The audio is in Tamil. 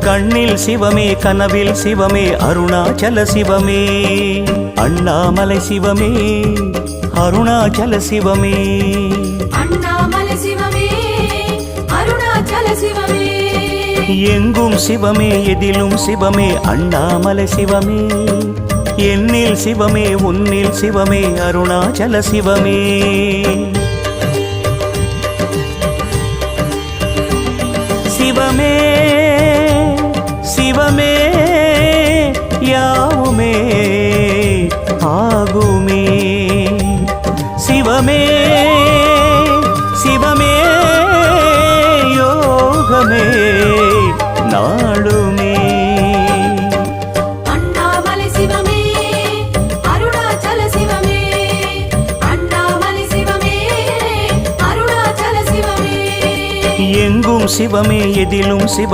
கண்ணில் சிவமே கனவில் சிவமே அருணாச்சல சிவமே அண்ணாமலை சிவமே அருணாச்சல சிவமே. அண்ணாமலை சிவமே அருணாச்சல சிவமே. எங்கும் சிவமே எதிலும் சிவமே அண்ணாமலை சிவமே. என்னில் சிவமே உன்னில் சிவமே அருணாச்சல சிவமே. சிவமே சிவமே யாவுமே ஆகுமே. சிவமே சிவமே எங்கும் சிவமே எதிலும் சிவ